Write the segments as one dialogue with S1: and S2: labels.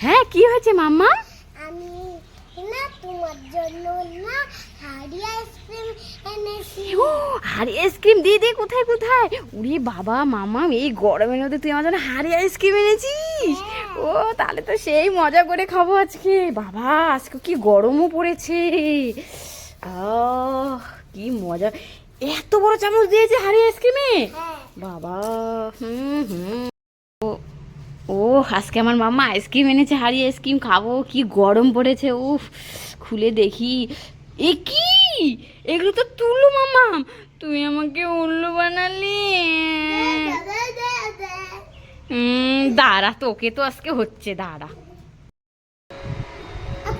S1: হ্যাঁ কি হয়েছে মাম্মা?
S2: আমি না তোমার জন্য না হাড়ি আইসক্রিম এনেছি।
S1: ও হাড়ি আইসক্রিম? দিয়ে দে কোথায় কোথায়? উরে বাবা মামা এই গরমের মধ্যে তুই আমার জন্য হাড়ি আইসক্রিম এনেছিস? ও তাহলে তো সেই মজা করে খাব আজকে। বাবা আজকে কি গরমও পড়েছে। আহ কি মজা। এত বড় চামচ দিয়েছে হাড়ি আইসক্রিমে?
S2: হ্যাঁ।
S1: বাবা হুম হুম। ও আজকে আমার মামা আইসক্রিম এনেছে হারিয়ে আইসক্রিম খাব কি গরম পড়েছে উফ খুলে দেখি। এ কি? এগুলো তো তুলো মামা তুই আমাকে উল্লু বানালি। দাঁড়া তোকে তো আজকে হচ্ছে দাঁড়া।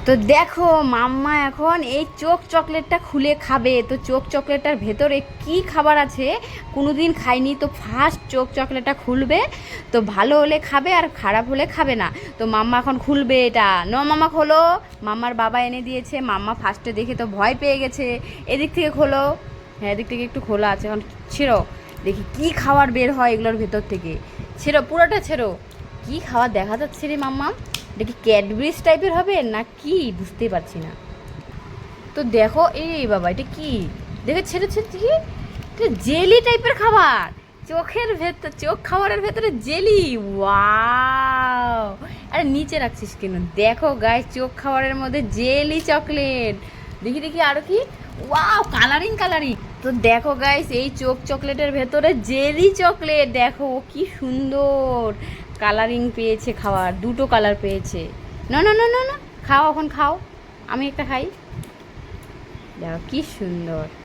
S1: তো দেখো, মাম্মা এখন এই চোখ চকলেটটা খুলে খাবে। তো চোখ চকলেটটার ভেতরে কি খাবার আছে? কোনোদিন খাইনি, তো ফার্স্ট চোখ চকলেটটা খুলবে। তো ভালো হলে খাবে আর খারাপ হলে খাবে না। তো মাম্মা এখন খুলবে এটা। ন মামা খোলো। মাম্মার বাবা এনে দিয়েছে। মাম্মা ফার্স্টে দেখে তো ভয় পেয়ে গেছে। এদিক থেকে খোলো। হ্যাঁ এদিক থেকে একটু খোলা আছে। এখন ছেড়ো। দেখি কি খাবার বের হয় এগুলোর ভেতর থেকে। ছেড়ো, পুরোটা ছেড়ো। কি খাবার দেখা যাচ্ছে রে মাম্মা? এটা কি ক্যাডবেরিজ টাইপের হবে? না কি? বুঝতেই পারছি না। তো দেখো, এই বাবা, এটা কি? দেখে, ছেড়ে ছেড়ে, কি? জেলি টাইপের খাবার। চোখের ভেতর চোখ খাবারের ভেতরে জেলি। ওয়াও! আরে, নিচে রাখছিস কেন? দেখো গায়ে চোখ খাবারের মধ্যে জেলি চকলেট। দেখি দেখি, আরও কি? ওয়াও কালারিং কালারিং তো দেখো গাইস এই চোখ চকলেটের ভেতরে জেলি চকলেট। দেখো কি সুন্দর। কালারিং পেয়েছে খাওয়ার, দুটো কালার পেয়েছে। না না না না না খাও এখন, খাও। আমি একটা খাই। দেখো, কি সুন্দর।